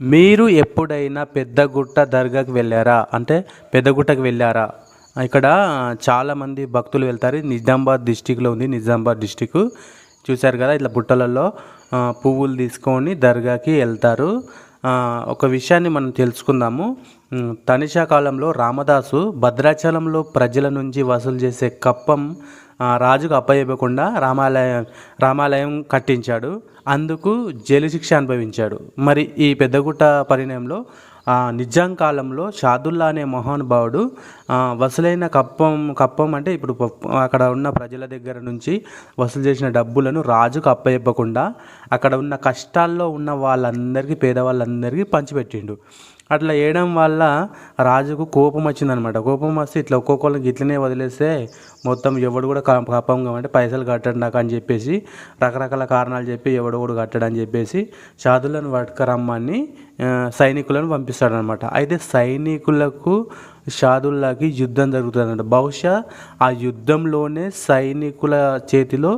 మీరు ఎప్పుడైనా పెద్దగుట్ట దర్గాకి వెళ్ళారా? అంటే పెద్దగుట్టకి వెళ్ళారా? ఇక్కడ చాలామంది భక్తులు వెళ్తారు. నిజామాబాద్ డిస్టిక్లో ఉంది. నిజామాబాద్ డిస్టిక్ చూశారు కదా ఇట్లా బుట్టలలో పువ్వులు తీసుకొని దర్గాకి వెళ్తారు. ఒక విషయాన్ని మనం తెలుసుకుందాము. తనిషా కాలంలో రామదాసు భద్రాచలంలో ప్రజల నుంచి వసూలు చేసే కప్పం రాజుకు అప్పయ్యకుండా రామాలయం రామాలయం కట్టించాడు. అందుకు జైలు శిక్ష అనుభవించాడు. మరి ఈ పెద్దగుట్ట పరిణయంలో నిజాం కాలంలో షాదుల్లా అనే మహానుభావుడు వసూలైన కప్పం కప్పం అంటే ఇప్పుడు అక్కడ ఉన్న ప్రజల దగ్గర నుంచి వసూలు చేసిన డబ్బులను రాజుకు అప్పయివ్వకుండా అక్కడ ఉన్న కష్టాల్లో ఉన్న వాళ్ళందరికీ పేదవాళ్ళందరికీ పంచిపెట్టిండు. అట్లా వేయడం వల్ల రాజుకు కోపం వచ్చిందనమాట కోపం వస్తే ఇట్లా ఒక్కొక్కరికి ఇట్లనే వదిలేస్తే మొత్తం ఎవడు కూడా కా- కప్పం పైసలు కట్టడం నాకు అని చెప్పేసి రకరకాల కారణాలు చెప్పి ఎవడు కూడా కట్టడని చెప్పేసి షాదులను పట్టుకరమ్మని సైనికులను పంపిస్తాడనమాట అయితే సైనికులకు షాదుల్లాకి యుద్ధం జరుగుతుందన్నమాట. బహుశా ఆ యుద్ధంలోనే సైనికుల చేతిలో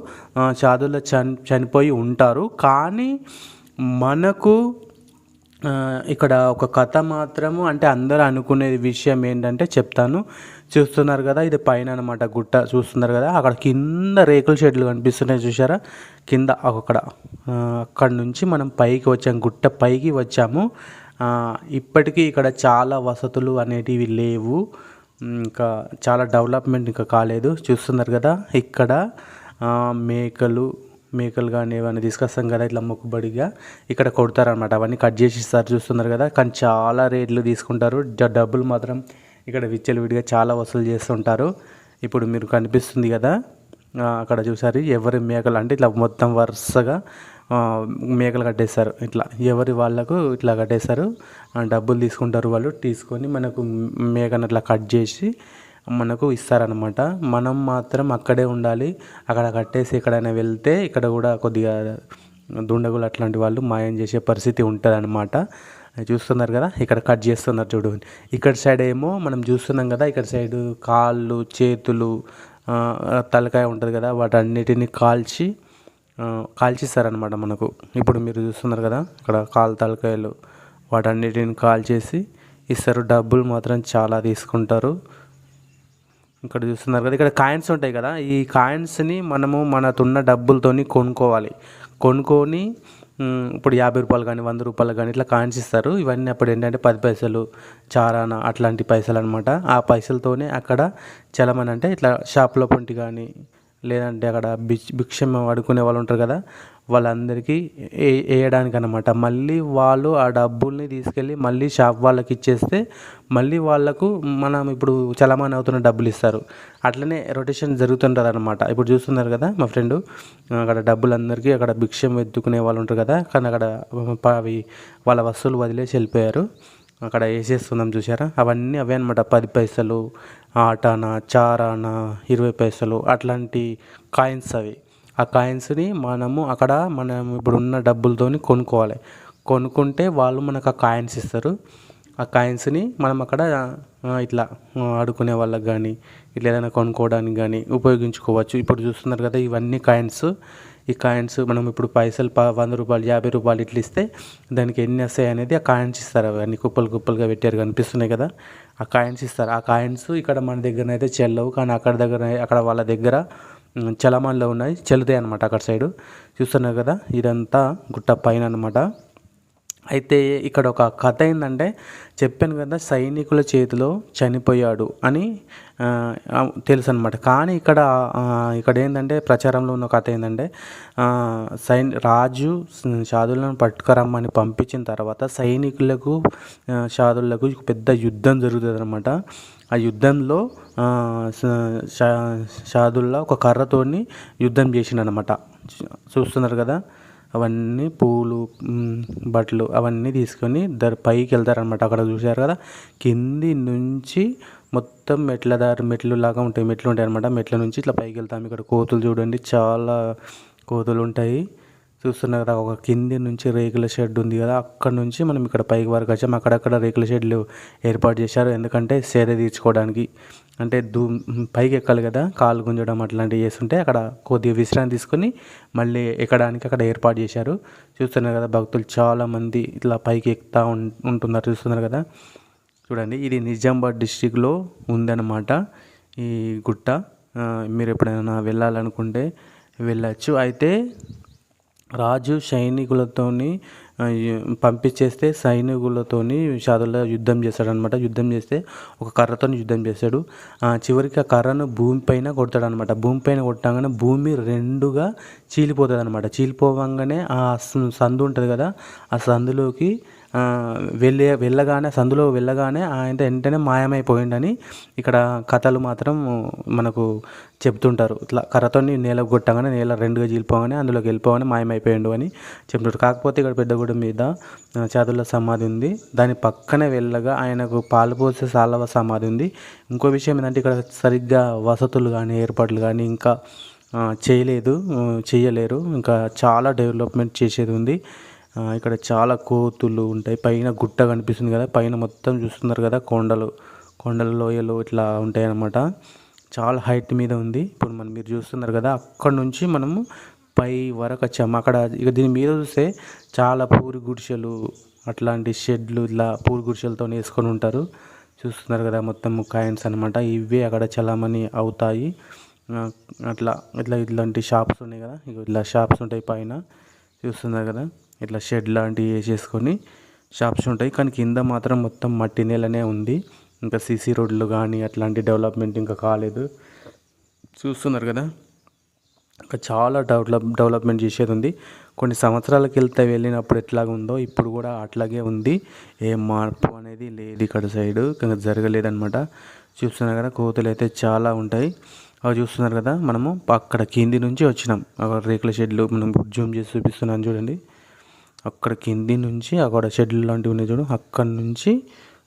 షాదుల్లా చని చనిపోయి ఉంటారు. కానీ మనకు ఇక్కడ ఒక కథ మాత్రము అంటే అందరూ అనుకునే విషయం ఏంటంటే చెప్తాను. చూస్తున్నారు కదా ఇది పైన అనమాట గుట్ట చూస్తున్నారు కదా అక్కడ కింద రేకుల షెడ్లు కనిపిస్తున్నాయి చూసారా కింద అక్కడ అక్కడ నుంచి మనం పైకి వచ్చాము గుట్ట పైకి వచ్చాము. ఇప్పటికీ ఇక్కడ చాలా వసతులు అనేటివి లేవు. ఇంకా చాలా డెవలప్మెంట్ ఇంకా కాలేదు. చూస్తున్నారు కదా ఇక్కడ మేకలు మేకలు కానీ ఏమైనా తీసుకొస్తాం కదా ఇట్లా మొక్కుబడిగా ఇక్కడ కొడతారనమాట అవన్నీ కట్ చేసి ఇస్తారు చూస్తున్నారు కదా కానీ చాలా రేట్లు తీసుకుంటారు. డబ్బులు మాత్రం ఇక్కడ విచ్చలవిడిగా చాలా వసూలు చేస్తుంటారు. ఇప్పుడు మీరు కనిపిస్తుంది కదా అక్కడ చూసారు ఎవరి మేకలు అంటే ఇట్లా మొత్తం వరుసగా మేకలు కట్టేస్తారు. ఇట్లా ఎవరి వాళ్ళకు ఇట్లా కట్టేస్తారు. డబ్బులు తీసుకుంటారు వాళ్ళు తీసుకొని మనకు మేకను అట్లా కట్ చేసి మనకు ఇస్తారనమాట మనం మాత్రం అక్కడే ఉండాలి. అక్కడ కట్టేసి ఎక్కడైనా వెళ్తే ఇక్కడ కూడా కొద్దిగా దుండగులు అట్లాంటి వాళ్ళు మాయం చేసే పరిస్థితి ఉంటుంది అనమాట చూస్తున్నారు కదా? ఇక్కడ కట్ చేస్తున్నారు చూడు. ఇక్కడ సైడ్ ఏమో మనం చూస్తున్నాం కదా? ఇక్కడ సైడ్ కాళ్ళు చేతులు తలకాయ ఉంటుంది కదా? వాటన్నిటిని కాల్చి కాల్చిస్తారనమాట మనకు. ఇప్పుడు మీరు చూస్తున్నారు కదా? ఇక్కడ కాలు తలకాయలు వాటన్నిటిని కాల్చేసి ఇస్తారు. డబ్బులు మాత్రం చాలా తీసుకుంటారు. ఇక్కడ చూస్తున్నారు కదా. ఇక్కడ కాయిన్స్ ఉంటాయి కదా. ఈ కాయిన్స్ని మనము మనకున్న డబ్బులతోని కొనుక్కోవాలి. కొనుక్కొని ఇప్పుడు యాభై రూపాయలు కానీ వంద రూపాయలు కానీ ఇట్లా కాయిన్స్ ఇస్తారు. ఇవన్నీ అప్పుడు ఏంటంటే పది పైసలు చారాన అట్లాంటి పైసలు అనమాట ఆ పైసలతోనే అక్కడ చలమని అంటే ఇట్లా షాప్లో పొంటి కానీ లేదంటే అక్కడ బిక్ష భిక్షం అడుకునే వాళ్ళు ఉంటారు కదా. వాళ్ళందరికీ ఏ వేయడానికి అనమాట మళ్ళీ వాళ్ళు ఆ డబ్బుల్ని తీసుకెళ్ళి మళ్ళీ షాప్ వాళ్ళకి ఇచ్చేస్తే మళ్ళీ వాళ్ళకు మనం ఇప్పుడు చలామణి అవుతున్న డబ్బులు ఇస్తారు. అట్లనే రొటేషన్ జరుగుతుంటుంది అనమాట ఇప్పుడు చూస్తున్నారు కదా మా ఫ్రెండ్ అక్కడ డబ్బులందరికీ అక్కడ భిక్షం ఎత్తుకునే వాళ్ళు ఉంటారు కదా కానీ అక్కడ అవి వాళ్ళ వస్తువులు వదిలేసి వెళ్ళిపోయారు. అక్కడ వేసేస్తున్నాం చూసారా అవన్నీ అవే అనమాట పది పైసలు ఆటానా చారానా ఇరవై పైసలు అట్లాంటి కాయిన్స్ అవి. ఆ కాయిన్స్ని మనము అక్కడ మనం ఇప్పుడు ఉన్న డబ్బులతోని కొనుక్కోవాలి. కొనుక్కుంటే వాళ్ళు మనకు ఆ కాయిన్స్ ఇస్తారు. ఆ కాయిన్స్ని మనం అక్కడ ఇట్లా ఆడుకునే వాళ్ళకి కానీ ఇట్లా ఏదైనా కొనుక్కోవడానికి కానీ ఉపయోగించుకోవచ్చు. ఇప్పుడు చూస్తున్నారు కదా ఇవన్నీ కాయిన్స్. ఈ కాయిన్స్ మనం ఇప్పుడు పైసలు ప వంద రూపాయలు యాభై రూపాయలు ఇట్లా ఇస్తే దానికి ఎన్ని వస్తాయి అనేది ఆ కాయిన్స్ ఇస్తారు. అవన్నీ కుప్పలు కుప్పలుగా పెట్టారు కనిపిస్తున్నాయి కదా ఆ కాయిన్స్ ఇస్తారు. ఆ కాయిన్స్ ఇక్కడ మన దగ్గర అయితే చెల్లవు. కానీ అక్కడ దగ్గర అక్కడ వాళ్ళ దగ్గర చలమాన్లో ఉన్నాయి. చెల్లుతాయి అనమాట అక్కడ సైడు. చూస్తున్నారు కదా ఇదంతా గుట్ట పైన అనమాట అయితే ఇక్కడ ఒక కథ ఏంటంటే చెప్పాను కదా సైనికుల చేతిలో చనిపోయాడు అని తెలుసు అనమాట కానీ ఇక్కడ ఇక్కడ ఏంటంటే ప్రచారంలో ఉన్న కథ ఏంటంటే సైన్ రాజు షాదులను పట్టుకురమ్మని పంపించిన తర్వాత సైనికులకు షాదులకు పెద్ద యుద్ధం జరుగుతుంది అనమాట ఆ యుద్ధంలో షా- షాదుల్లా ఒక కర్రతోని యుద్ధం చేసిండనమాట చూస్తున్నారు కదా? అవన్నీ పూలు బట్టలు అవన్నీ తీసుకొని దర్ పైకి వెళ్తారనమాట అక్కడ చూశారు కదా? కింది నుంచి మొత్తం మెట్ల దారి మెట్లు లాగా ఉంటాయి. మెట్లు ఉంటాయి అనమాట మెట్ల నుంచి ఇట్లా పైకి వెళ్తాం. ఇక్కడ కోతులు చూడండి. చాలా కోతులు ఉంటాయి. చూస్తున్నారు కదా ఒక కింది నుంచి రేకుల షెడ్ ఉంది కదా అక్కడ నుంచి మనం ఇక్కడ పైకి వరకు వచ్చాము అక్కడక్కడ రేకుల షెడ్లు ఏర్పాటు చేశారు. ఎందుకంటే సేద తీర్చుకోవడానికి అంటే దూ పైకి ఎక్కాలి కదా కాలు గుంజడం అట్లాంటివి చేస్తుంటే అక్కడ కొద్దిగా విశ్రాంతి తీసుకొని మళ్ళీ ఎక్కడానికి అక్కడ ఏర్పాటు చేశారు. చూస్తున్నారు కదా భక్తులు చాలామంది ఇట్లా పైకి ఎక్కుతా ఉం- ఉంటున్నారు. చూస్తున్నారు కదా. చూడండి ఇది నిజామాబాద్ డిస్టిక్లో ఉందన్నమాట ఈ గుట్ట. మీరు ఎప్పుడైనా వెళ్ళాలనుకుంటే వెళ్ళచ్చు. అయితే రాజు సైనికులతోని పంపించేస్తే సైనికులతోని షాదుల్లా యుద్ధం చేస్తాడు అనమాట యుద్ధం చేస్తే ఒక కర్రతో యుద్ధం చేస్తాడు. ఆ, చివరికి ఆ కర్రను భూమి పైన కొడతాడు అనమాట భూమి పైన కొట్టగానే భూమి రెండుగా చీలిపోతుంది అనమాట చీలిపోవంగానే ఆ సందు ఉంటుంది కదా ఆ సందులోకి వెళ్ళే వెళ్ళగానే సందులో వెళ్ళగానే ఆయన వెంటనే మాయమైపోయిండని ఇక్కడ కథలు మాత్రం మనకు చెప్తుంటారు. ఇట్లా కర్రతోని నేల కొట్టగానే నేల రెండుగా చీలిపోగానే అందులోకి వెళ్ళిపోగానే మాయమైపోయిండు అని చెప్తుంటారు. కాకపోతే ఇక్కడ పెద్దగూడెం మీద ఆ, చాదుల సమాధి ఉంది. దాని పక్కనే వెళ్ళగా ఆయనకు పాలు పోసే సాలవ సమాధి ఉంది. ఇంకో విషయం ఏంటంటే ఇక్కడ సరిగ్గా వసతులు కానీ ఏర్పాట్లు కానీ ఇంకా చేయలేదు చేయలేరు ఇంకా చాలా డెవలప్మెంట్ చేసేది ఉంది. ఇక్కడ చాలా కోతులు ఉంటాయి. పైన గుట్ట కనిపిస్తుంది కదా. పైన మొత్తం చూస్తున్నారు కదా కొండలు. కొండలు లోయలు ఇట్లా ఉంటాయి అన్నమాట చాలా హైట్ మీద ఉంది. ఇప్పుడు మనం మీరు చూస్తున్నారు కదా అక్కడ నుంచి మనము పై వరకు వచ్చాము. అక్కడ ఇక దీని మీద చూస్తే చాలా పూరి గుడిసెలు అట్లాంటి షెడ్లు ఇట్లా పూరి గుడిసెలతో వేసుకొని ఉంటారు. చూస్తున్నారు కదా మొత్తం కాయిన్స్ అనమాట ఇవే అక్కడ చలామణి అవుతాయి. అట్లా ఇట్లా ఇట్లాంటి షాప్స్ ఉన్నాయి కదా. ఇక ఇట్లా షాప్స్ ఉంటాయి పైన. చూస్తున్నారు కదా. ఇట్లా షెడ్ లాంటివి వేసేసుకొని షాప్స్ ఉంటాయి. కానీ కింద మాత్రం మొత్తం మట్టి నేలనే ఉంది. ఇంకా సీసీ రోడ్లు కానీ అట్లాంటి డెవలప్మెంట్ ఇంకా కాలేదు. చూస్తున్నారు కదా? ఇంకా చాలా డెవలప్ డెవలప్మెంట్ చేసేది ఉంది. కొన్ని సంవత్సరాలకి వెళ్తే వెళ్ళినప్పుడు ఎట్లాగ ఉందో ఇప్పుడు కూడా అట్లాగే ఉంది. ఏ మార్పు అనేది లేదు ఇక్కడ సైడ్. ఇంకా జరగలేదనమాట చూస్తున్నారు కదా? కోతులు అయితే చాలా ఉంటాయి. అవి చూస్తున్నారు కదా మనము? అక్కడ కింది నుంచి వచ్చినాం. రేకుల షెడ్లు మనం జూమ్ చేసి చూపిస్తున్నాను చూడండి. అక్కడ కింది నుంచి అక్కడ షెడ్లు లాంటివి ఉన్నాయి చూడు అక్కడ నుంచి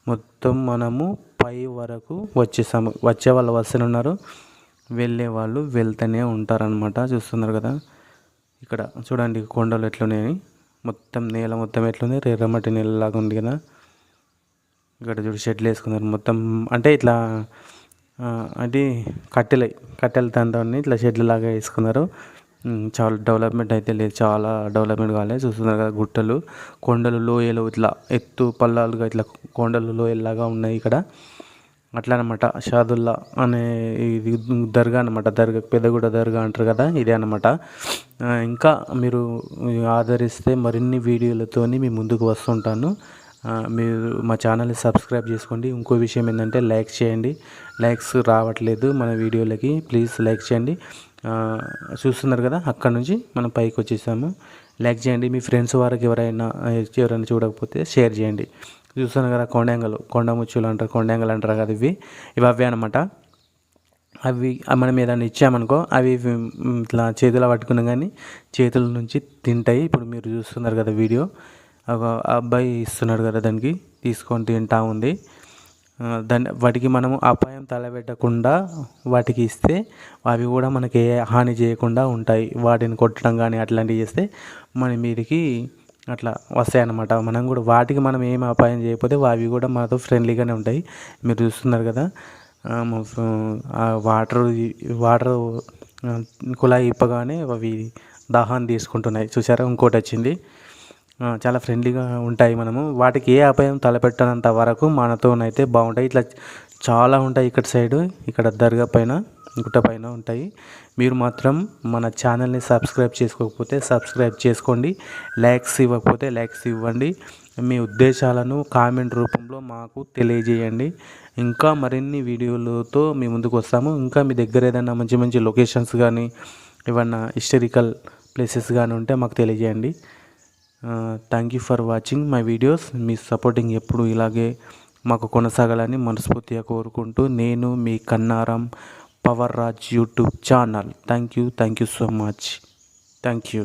మొత్తం మనము పై వరకు వచ్చేసాము వచ్చే వాళ్ళు వస్తూనే ఉన్నారు. వెళ్ళే వాళ్ళు వెళ్తూనే ఉంటారనమాట చూస్తున్నారు కదా. ఇక్కడ చూడండి కొండలు ఎట్లున్నాయి. మొత్తం నేల మొత్తం ఎట్లుంది? ఎర్రమట్టి నేలలాగా ఉంది కదా. ఇక్కడ చూడు షెడ్లు వేసుకున్నారు. మొత్తం అంటే ఇట్లా ఆ, అది కట్టెలు కట్టెల ఇట్లా షెడ్లు లాగా వేసుకున్నారు. చాలా డెవలప్మెంట్ అయితే లేదు. చాలా డెవలప్మెంట్ కాలేదు చూస్తున్నారు కదా గుట్టలు కొండలు లోయలు ఇట్లా ఎత్తు పల్లాలుగా ఇట్లా కొండలు లోయల్లాగా ఉన్నాయి ఇక్కడ. అట్లా అనమాట షాదుల్లా అనే ఇది దర్గా అనమాట దర్గా పెద్దగూడ దర్గా అంటారు కదా ఇదే అనమాట ఇంకా మీరు ఆదరిస్తే మరిన్ని వీడియోలతో మీ ముందుకు వస్తుంటాను. మీరు మా ఛానల్ని సబ్స్క్రైబ్ చేసుకోండి. ఇంకో విషయం ఏంటంటే లైక్ చేయండి. లైక్స్ రావట్లేదు మన వీడియోలకి. ప్లీజ్ లైక్ చేయండి. చూస్తున్నారు కదా అక్కడ నుంచి మనం పైకి వచ్చేసాము. లైక్ చేయండి మీ ఫ్రెండ్స్ వారికి ఎవరైనా ఎవరైనా చూడకపోతే షేర్ చేయండి. చూస్తున్నారు కదా కొండంగలు కొండముచ్చులు అంటారు కొండంగలు అంటారు కదా ఇవి. ఇవి అవే అనమాట అవి మనం ఏదైనా ఇచ్చామనుకో అవి ఇట్లా చేతిలో పట్టుకున్నా కానీ చేతుల నుంచి తింటాయి. ఇప్పుడు మీరు చూస్తున్నారు కదా వీడియో. ఒక అబ్బాయి ఇస్తున్నాడు కదా దానికి తీసుకొని తింటా ఉంది. దాన్ని వాటికి మనము అపాయం తలపెట్టకుండా వాటికి ఇస్తే అవి కూడా మనకి ఏ హాని చేయకుండా ఉంటాయి. వాటిని కొట్టడం కానీ అట్లాంటివి చేస్తే మన మీదకి అట్లా వస్తాయి అన్నమాట. మనం కూడా వాటికి మనం ఏం అపాయం చేయకపోతే అవి కూడా మనతో ఫ్రెండ్లీగానే ఉంటాయి. మీరు చూస్తున్నారు కదా వాటర్ వాటర్ కుళాయి ఇప్పగానే అవి దాహాన్ని తీసుకుంటున్నాయి. చూసారా ఇంకోటి వచ్చింది. చాలా ఫ్రెండ్లీగా ఉంటాయి మనము. వాటికి ఏ అపాయం తలపెట్టనంత వరకు మనతోనైతే బాగుంటాయి. ఇట్లా చాలా ఉంటాయి ఇక్కడ సైడు. ఇక్కడ దర్గా పైన గుట్ట పైన ఉంటాయి. మీరు మాత్రం మన ఛానల్ని సబ్స్క్రైబ్ చేసుకోకపోతే సబ్స్క్రైబ్ చేసుకోండి. లైక్స్ ఇవ్వకపోతే లైక్స్ ఇవ్వండి. మీ ఉద్దేశాలను కామెంట్ రూపంలో మాకు తెలియజేయండి. ఇంకా మరిన్ని వీడియోలతో మీ ముందుకు వస్తాము. ఇంకా మీ దగ్గర ఏదైనా మంచి మంచి లొకేషన్స్ కానీ ఏమన్నా హిస్టరికల్ ప్లేసెస్ కానీ ఉంటే మాకు తెలియజేయండి. Thank you for watching my videos me supporting ఎప్పుడు ఇలాగే మాకు కొనసాగాలని మనస్ఫూర్తిగా కోరుకుంటూ నేను మీ Kannaram power Raj YouTube channel. Thank you thank you so much thank you